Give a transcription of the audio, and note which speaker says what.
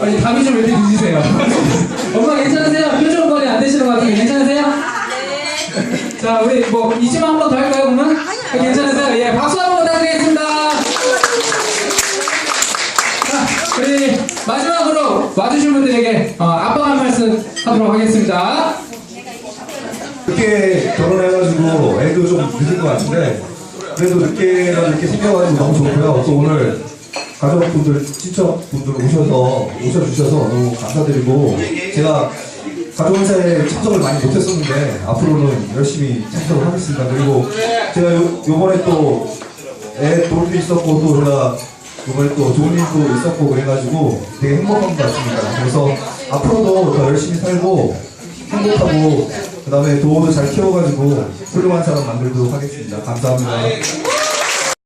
Speaker 1: 아니, 답이 좀왜 이렇게 늦으세요? 엄마 괜찮으세요? 표정 관리 안 되시는 것 같은데 괜찮으세요? 자, 우리 뭐, 이지만 한 번 더 할까요, 그러면? 아, 괜찮으세요? 예, 박수 한 번 부탁드리겠습니다. 자, 우리 마지막으로 와주신 분들에게 어, 아빠가 한 말씀 하도록 하겠습니다.
Speaker 2: 늦게 결혼해가지고 애도 좀 늦은 것 같은데 그래도 늦게라도 이렇게 생겨가지고 너무 좋고요. 또 오늘 가족분들, 친척분들 오셔서 오셔주셔서 너무 감사드리고 제가 가족 행사에 참석을 많이 못했었는데 앞으로는 열심히 참석을 하겠습니다. 그리고 제가 요, 요번에 또 애 돌도 있었고 또 제가 이번에 또 좋은 일도 있었고 그래가지고 되게 행복한 것 같습니다. 그래서 앞으로도 더 열심히 살고 행복하고 그 다음에 도우도 잘 키워가지고 훌륭한 사람 만들도록 하겠습니다. 감사합니다.